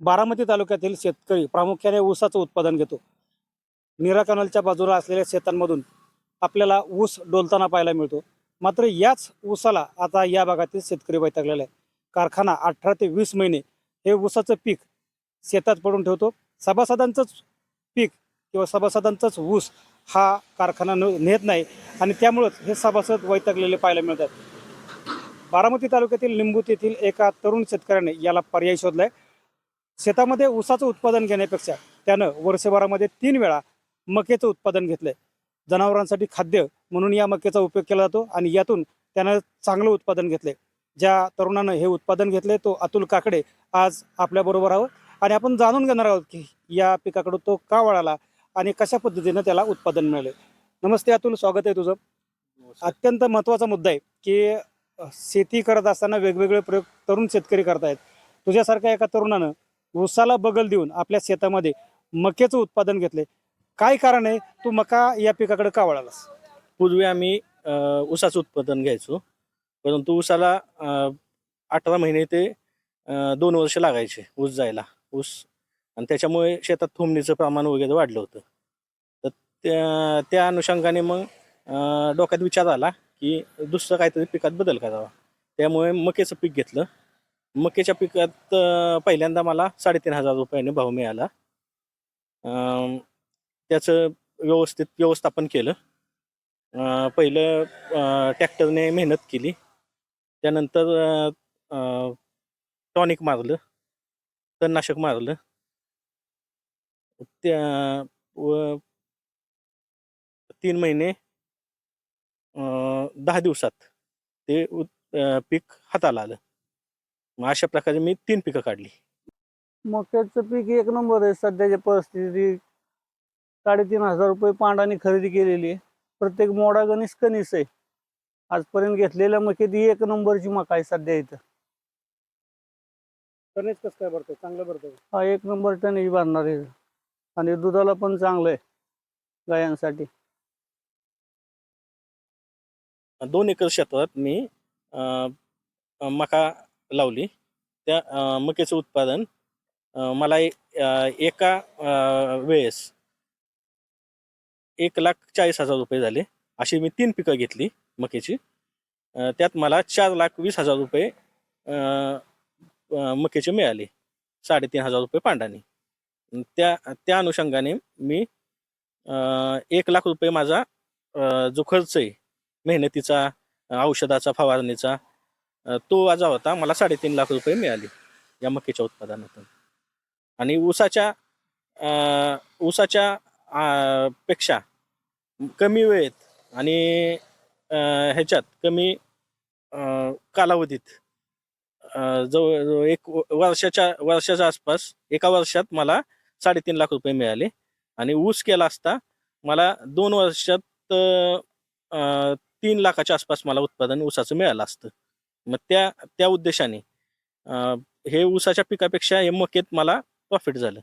बारामती तालुक्यातील शेतकरी प्रामुख्याने ऊसाचं उत्पादन घेतो. नीरा कॅनलच्या बाजूला असलेल्या शेतांमधून आपल्याला ऊस डोलताना पाहायला मिळतो. मात्र याच ऊसाला आता या भागातील शेतकरी वैतागलेला आहे कारखाना अठरा ते वीस महिने हे ऊसाचं पीक शेतात पडून ठेवतो. सभासदांचंच पीक किंवा सभासदांचाच ऊस हा कारखाना न नेत नाही आणि त्यामुळंच हे सभासद वैतागलेले पाहायला मिळतात. बारामती तालुक्यातील लिंबूत येथील एका तरुण शेतकऱ्याने याला पर्याय शोधलाय. शेतामध्ये ऊसाचं उत्पादन घेण्यापेक्षा त्यानं वर्षभरामध्ये तीन वेळा मकेचं उत्पादन घेतलंय. जनावरांसाठी खाद्य म्हणून या मकेचा उपयोग केला जातो आणि यातून त्यानं चांगलं उत्पादन घेतलंय. ज्या तरुणानं हे उत्पादन घेतलंय तो अतुल काकडे आज आपल्याबरोबर आहोत. आणि आपण जाणून घेणार आहोत की या पिकाकडून तो का वळाला आणि कशा पद्धतीनं त्याला उत्पादन मिळालं नमस्ते अतुल स्वागत आहे तुझं. अत्यंत महत्त्वाचा मुद्दा आहे की शेती करत असताना वेगवेगळे प्रयोग तरुण शेतकरी करतायत. तुझ्यासारख्या एका तरुणानं ऊसाला बगल देऊन आपल्या शेतामध्ये मक्याचं उत्पादन घेतले काय कारण आहे? तू मका या पिकाकडे का वळालास? पूर्वी आम्ही अ, ऊसाचं उत्पादन घ्यायचो. परंतु ऊसाला अ, अठरा महिने ते अ, दोन वर्ष लागायचे ऊस जायला. ऊस आणि त्याच्यामुळे शेतात थोमणीचं प्रमाण वगैरे वाढलं होतं. तर त्या त्या अनुषंगाने मग अ, डोक्यात विचार आला की दुसरं काहीतरी पिकात बदल करावा. त्यामुळे मकेचं पीक घेतलं. मक्याच्या पिकात पहिल्यांदा मला साडेतीन हजार रुपयाने भाव मिळाला. त्याचं व्यवस्थित व्यवस्थापन केलं. पहिलं ट्रॅक्टरने मेहनत केली. त्यानंतर टॉनिक मारलं. तणनाशक मारलं. त्या व तीन महिने दहा दिवसात ते उत- पीक हाताला आलं. मग अशा प्रकारे मी तीन पिकं काढली. मक्याचं पीक एक नंबर आहे. सध्याच्या परिस्थिती साडेतीन हजार रुपये पांडाने खरेदी केलेली आहे. प्रत्येक मोडा गणिस कणीस आहे. आजपर्यंत घेतलेल्या मक्यात ही एक नंबरची मका आहे सध्या इथं. कणेच कसं काय भरतंय? चांगलं भरतंय हा एक नंबर टनेज भरणार आहे. आणि दुधाला पण चांगलं आहे गायांसाठी. दोन एकर क्षेत्रात मी अं, मका लावली. त्या मक्याचं उत्पादन मला एका वेळेस एक लाख चाळीस हजार रुपये झाले. अशी मी तीन पिकं घेतली मक्याची त्यात मला चार लाख वीस हजार रुपये मक्याचे मिळाले. साडेतीन हजार रुपये पांडाने. त्या त्या अनुषंगाने मी एक लाख रुपये माझा जो खर्च आहे मेहनतीचा औषधाचा फवारणीचा तो वाजा होता. मला साडेतीन लाख रुपये मिळाले या मक्याच्या उत्पादनातून. आणि ऊसाच्या ऊसाच्या पेक्षा कमी वेळेत आणि ह्याच्यात कमी कालावधीत जवळ एक व- वर्षाच्या वर्षाच्या आसपास एका वर्षात मला साडेतीन लाख रुपये मिळाले. आणि ऊस केला असता मला दोन वर्षात तीन लाखाच्या आसपास मला उत्पादन ऊसाचं मिळालं असतं. मग त्या त्या उद्देशाने हे ऊसाच्या पिकापेक्षा हे मकेत मला प्रॉफिट झालं.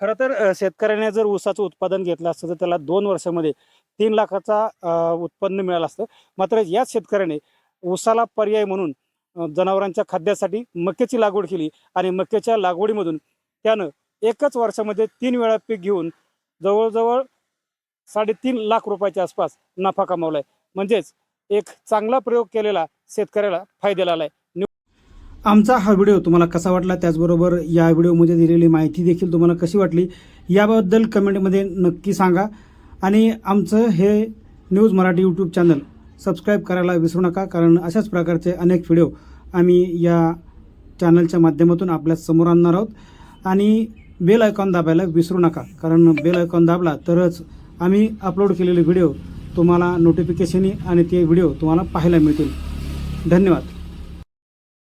खरं तर शेतकऱ्याने जर ऊसाचं उत्पादन घेतलं असतं तर त्याला दोन वर्षामध्ये तीन लाखाचा उत्पन्न मिळालं असतं. मात्र याच शेतकऱ्याने ऊसाला पर्याय म्हणून जनावरांच्या खाद्यासाठी मक्याची लागवड केली आणि मक्याच्या लागवडीमधून त्यानं एकच वर्षामध्ये तीन वेळा पीक घेऊन जवळजवळ साडेतीन लाख रुपयाच्या आसपास नफा कमावलाय. म्हणजेच एक चांगला प्रयोग केलेला शेतकऱ्याला फायद्याला आलाय आमचा हा व्हिडिओ तुम्हाला कसा वाटला त्याचबरोबर या व्हिडिओमध्ये दिलेली माहिती देखील तुम्हाला कशी वाटली याबद्दल कमेंटमध्ये नक्की सांगा. आणि आमचं हे news Marathi YouTube channel subscribe करायला विसरू नका कारण अशाच प्रकारचे अनेक व्हिडिओ आम्ही या चॅनलच्या माध्यमातून आपल्यासमोर आणणार आहोत. आणि बेल आयकॉन दाबायला विसरू नका कारण बेल आयकॉन दाबला तरच आम्ही अपलोड केलेले व्हिडिओ तुम्हाला नोटिफिकेशनी आणि ते व्हिडिओ तुम्हाला पाहायला मिळतील. धन्यवाद.